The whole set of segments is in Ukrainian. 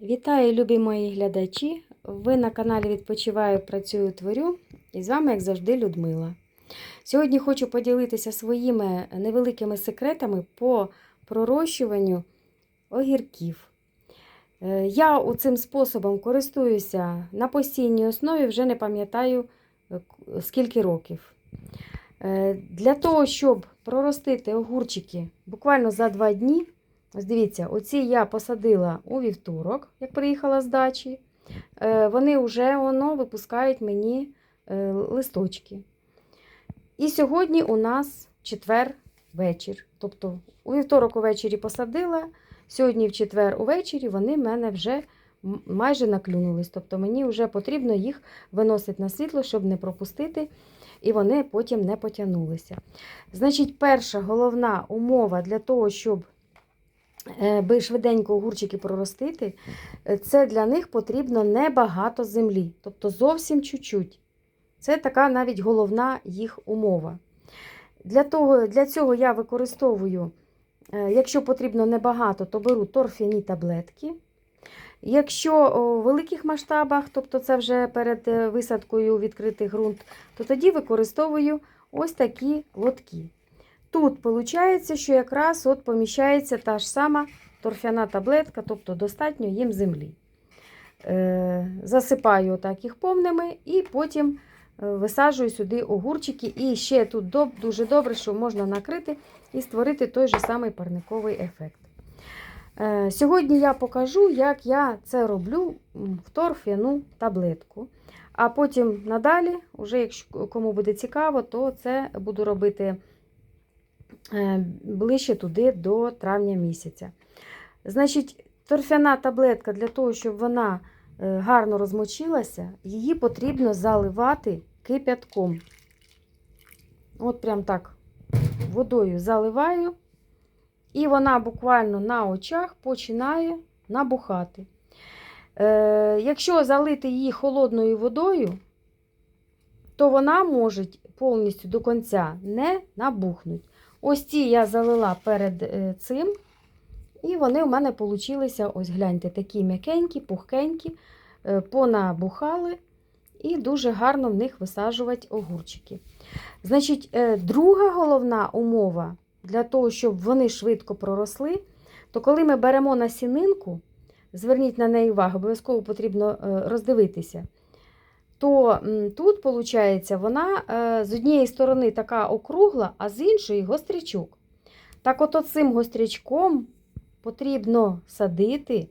Вітаю, любі мої глядачі! Ви на каналі Відпочиваю, працюю, творю. І з вами, як завжди, Людмила. Сьогодні хочу поділитися своїми невеликими секретами по пророщуванню огірків. Е, Я у цим способом користуюся на постійній основі, вже не пам'ятаю е, скільки років. Е, Для того, щоб проростити огурчики буквально за два дні, Ось дивіться, оці я посадила у вівторок, як приїхала з дачі. Е, Вони вже воно випускають мені е, листочки. І сьогодні у нас четвер вечір. Тобто у вівторок увечері посадила, сьогодні в четвер увечері вони в мене вже майже наклюнулись. Тобто мені вже потрібно їх виносити на світло, щоб не пропустити, і вони потім не потягнулися. Значить, перша головна умова для того, щоб би швиденько огурчики проростити, е, це для них потрібно небагато землі, тобто зовсім чуть-чуть. Це така навіть головна їх умова. Для, того, для цього я використовую, е, якщо потрібно небагато, то беру торфяні таблетки. Якщо у великих масштабах, тобто це вже перед е, висадкою відкритий ґрунт, то тоді використовую ось такі лотки. Тут виходить, що якраз от поміщається та ж сама торфяна таблетка, тобто достатньо їм землі. Е, засипаю отак їх повними і потім е, висаджую сюди огурчики. І ще тут дуже добре, що можна накрити і створити той же самий парниковий ефект. Е, сьогодні я покажу, як я це роблю в торфяну таблетку. А потім надалі, уже якщо кому буде цікаво, то це буду робити ближче туди до травня місяця. Значить, торфяна таблетка для того, щоб вона е, гарно розмочилася, її потрібно заливати кипятком. От прям так водою заливаю, і вона буквально на очах починає набухати. Е, якщо залити її холодною водою, то вона може повністю до кінця не набухнути. Ось ці я залила перед е, цим, і вони у мене получилися, ось гляньте, такі м'якенькі, пухкенькі, е, понабухали, і дуже гарно в них висаджувати огурчики. Значить, е, друга головна умова для того, щоб вони швидко проросли, то коли ми беремо насінинку, зверніть на неї увагу, обов'язково потрібно роздивитися. То тут, виходить, вона е, з однієї сторони така округла, а з іншої гострячок. Так от цим гострячком потрібно садити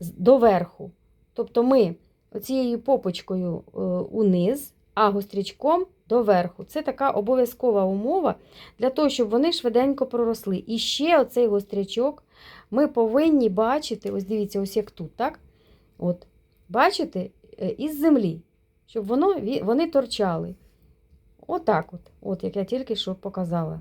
доверху. Тобто ми оцією попочкою е, униз, а гострячком доверху. Це така обов'язкова умова для того, щоб вони швиденько проросли. І ще оцей гострячок ми повинні бачити, ось дивіться, ось як тут, так? От, бачите, із землі, щоб воно, вони торчали. Отак от, от, як я тільки що показала.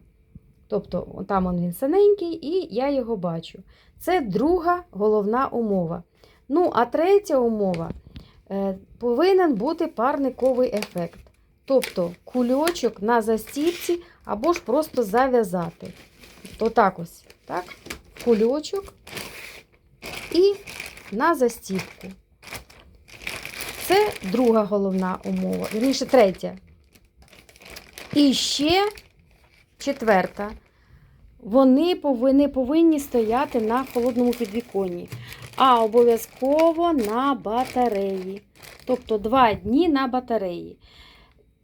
Тобто, там він синенький, і я його бачу. Це друга головна умова. Ну, а третя умова е, повинен бути парниковий ефект. Тобто кульочок на застіпці або ж просто зав'язати. Тобто так ось, так? Кульочок і на застіпку. Це друга головна умова. Вірніше, третя. І ще четверта. Вони повинні, повинні стояти на холодному підвіконні, а обов'язково на батареї. Тобто два дні на батареї.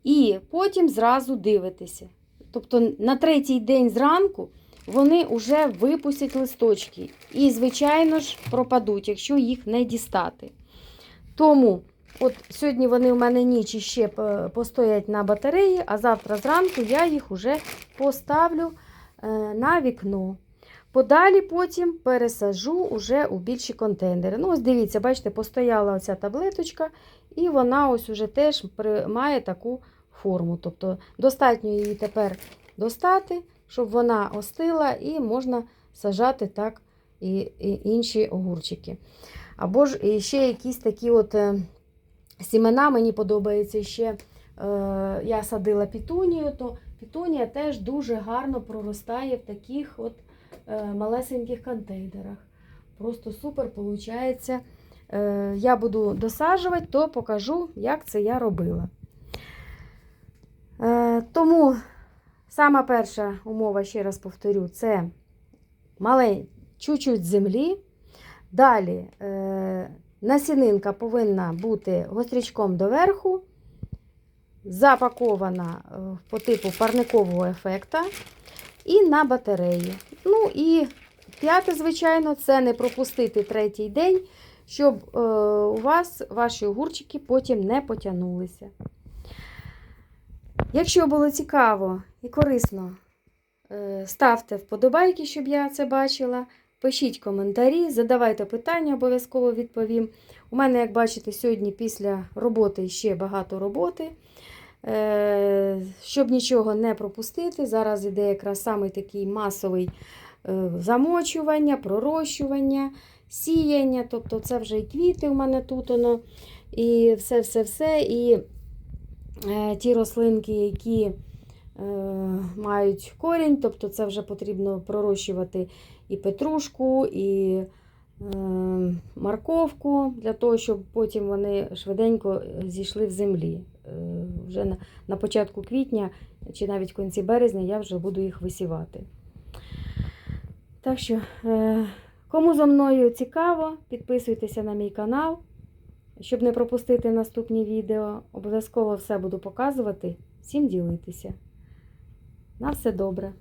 І потім зразу дивитися. Тобто на третій день зранку вони вже випустять листочки. І, звичайно ж, пропадуть, якщо їх не дістати. Тому, от сьогодні вони у мене ніч ще е, постоять на батареї, а завтра зранку я їх вже поставлю е, на вікно. Подалі потім пересажу уже у більші контейнери. Ну, ось дивіться, бачите, постояла оця таблеточка, і вона ось уже теж має таку форму. Тобто достатньо її тепер достати, щоб вона остила, і можна сажати так і інші огурчики. Або ж ще якісь такі от е, сімена, мені подобається ще. Е, я садила пітунію, то пітунія теж дуже гарно проростає в таких от е, малесеньких контейнерах. просто супер виходить. Я буду досаджувати, то покажу, як це я робила. Е, Тому сама перша умова, ще раз повторю, це малень, чуть-чуть землі. Далі е, насінинка повинна бути гострячком доверху, запакована е, по типу парникового ефекта і на батареї. Ну і п'яте, звичайно, це не пропустити третій день, щоб е, у вас ваші огурчики потім не потягнулися. Якщо було цікаво і корисно, е, ставте вподобайки, щоб я це бачила. Пишіть коментарі, задавайте питання, обов'язково відповім. У мене, як бачите, сьогодні після роботи ще багато роботи. Е, Щоб нічого не пропустити, зараз іде якраз саме такий масовий е, замочування, пророщування, сіяння. Тобто це вже і квіти у мене тут воно, і все-все-все. І е, ті рослинки, які мають корінь, тобто це вже потрібно пророщувати і петрушку, і е, морковку, для того, щоб потім вони швиденько зійшли в землі. Е, Вже на, початку квітня чи навіть в кінці березня я вже буду їх висівати. Так що, е, кому зо мною цікаво, підписуйтеся на мій канал, щоб не пропустити наступні відео. Обов'язково все буду показувати, всім ділитися. На все добре!